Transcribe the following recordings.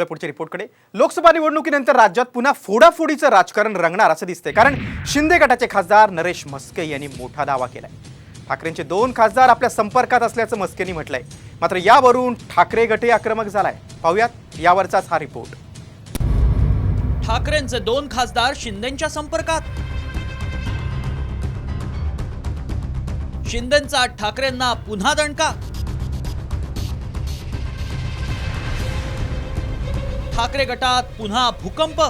आपल्या पुढच्या रिपोर्टकडे. लोकसभा निवडणुकीनंतर राज्यात पुन्हा फोडाफोडीचं राजकारण रंगणार असं दिसतंय. कारण शिंदे गटाचे खासदार नरेश म्हस्के यांनी मोठा दावा केलाय. ठाकरेंचे दोन खासदार आपल्या संपर्कात असल्याचं मस्केनी म्हटलंय. मात्र यावरून ठाकरे गटही आक्रमक झालाय. पाहूयात यावरचाच हा रिपोर्ट. ठाकरेंचे दोन खासदार शिंदेच्या संपर्कात. शिंदेचा ठाकरेंना पुन्हा दणका. ठाकरे गटात पुन्हा भूकंप.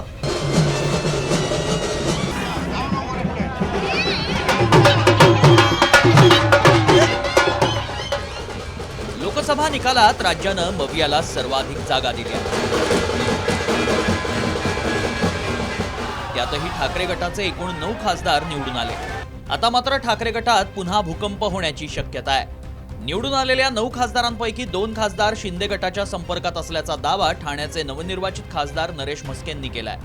लोकसभा निकालात राज्यानं मवियाला सर्वाधिक जागा दिल्या त्यातही ठाकरे गटाचे एकूण नऊ खासदार निवडून आले. आता मात्र ठाकरे गटात पुन्हा भूकंप होण्याची शक्यता आहे. निवडून आलेल्या नऊ खासदारांपैकी दोन खासदार शिंदे गटाच्या संपर्कात असल्याचा दावा ठाण्याचे नवनिर्वाचित खासदार नरेश म्हस्केंनी केलाय.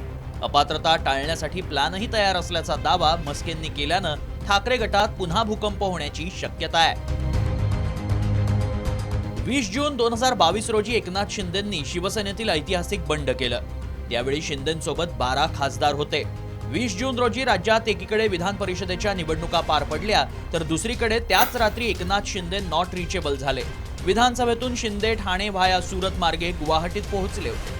अपात्रता टाळण्यासाठी प्लॅनही तयार असल्याचा दावा म्हस्केंनी केल्यानं ठाकरे गटात पुन्हा भूकंप होण्याची शक्यता आहे. वीस जून दोन हजार बावीस रोजी एकनाथ शिंदेंनी शिवसेनेतील ऐतिहासिक बंड केलं. त्यावेळी शिंदेसोबत बारा खासदार होते. वीस जून रोजी राज्यात एकीकडे विधान परिषदेच्या निवडणुका पार पडल्या तर दुसरीकडे त्याच रात्री एकनाथ शिंदे नॉट रिचेबल झाले. विधानसभेतून शिंदे ठाणे व्हाया सुरत मार्गे गुवाहाटीत पोहोचले होते.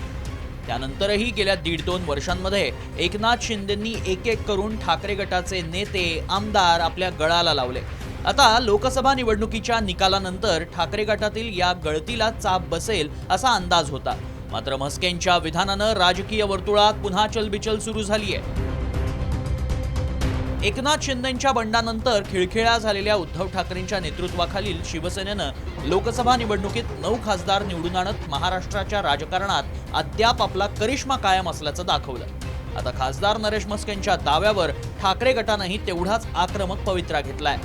त्यानंतरही गेल्या दीड दोन वर्षांमध्ये एकनाथ शिंदेंनी एक एक करून ठाकरे गटाचे नेते आमदार आपल्या गळाला लावले. आता लोकसभा निवडणुकीच्या निकालानंतर ठाकरे गटातील या गळतीला चाप बसेल असा अंदाज होता. मात्र म्हस्केंच्या विधानानं राजकीय वर्तुळात पुन्हा चलबिचल सुरू झाली आहे एकनाथ शिंदेच्या बंडानंतर खिळखिळा झालेल्या उद्धव ठाकरेंच्या नेतृत्वाखालील शिवसेनेनं लोकसभा निवडणुकीत नऊ खासदार निवडून आणत महाराष्ट्राच्या राजकारणात अद्याप आपला करिश्मा कायम असल्याचं दाखवलं. आता खासदार नरेश मस्केंच्या दाव्यावर ठाकरे गटानंही तेवढाच आक्रमक पवित्रा घेतलाय.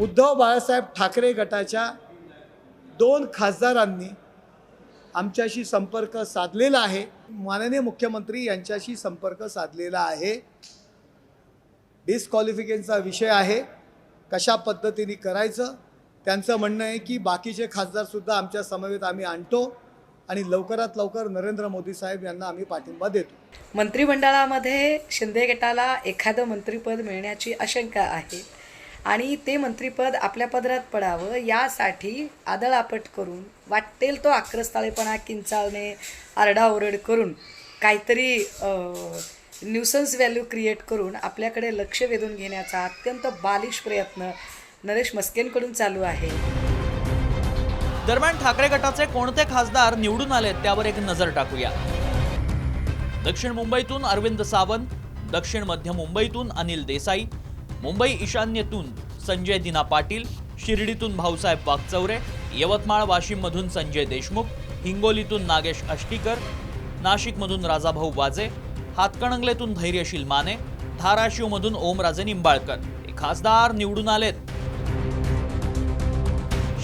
उद्धव बाळासाहेब ठाकरे गटाच्या दोन खासदारांनी आमच्याशी संपर्क साधलेला आहे. माननीय मुख्यमंत्री यांच्याशी संपर्क साधलेला आहे. डिस्क्वालिफिकेशनचा विषय आहे. कशा पद्धतीने करायचं? त्यांचं म्हणणं आहे की बाकीचे खासदारसुद्धा आमच्या समवेत आम्ही आणतो आणि लवकरात लवकर नरेंद्र मोदी साहेब यांना आम्ही पाठिंबा देतो. मंत्रिमंडळामध्ये शिंदे गटाला एखादं मंत्रिपद मिळण्याची आशंका आहे. आणि ते मंत्रीपद आपल्या पदरात पडावं यासाठी आदळआपट करून वाटेल तो आक्रस्ताळेपणा किंचाळणे आरडाओरड करून काहीतरी न्यूसन्स व्हॅल्यू क्रिएट करून आपल्याकडे लक्ष वेधून घेण्याचा अत्यंत बालिश प्रयत्न नरेश मस्केंकडून चालू आहे. दरम्यान ठाकरे गटाचे कोणते खासदार निवडून आलेत त्यावर एक नजर टाकूया. दक्षिण मुंबईतून अरविंद सावंत दक्षिण मध्य मुंबईतून अनिल देसाई मुंबई ईशान्येतून संजय दिना पाटील शिर्डीतून भाऊसाहेब वागचौरे यवतमाळ वाशिममधून संजय देशमुख हिंगोलीतून नागेश अष्टीकर नाशिकमधून राजाभाऊ वाजे हातकणंगलेतून धैर्यशील माने धाराशिवमधून ओमराजे निंबाळकर हे खासदार निवडून आलेत.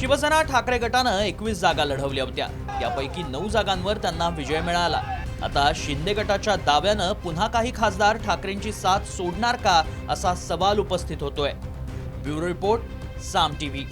शिवसेना ठाकरे गटानं एकवीस जागा लढवल्या होत्या. यापैकी नऊ जागांवर त्यांना विजय मिळाला. आता शिंदे गटाच्या दाव्यानं पुन्हा काही खासदार ठाकरेंची साथ सोडणार का असा सवाल उपस्थित होतोय. Bureau report Saam TV.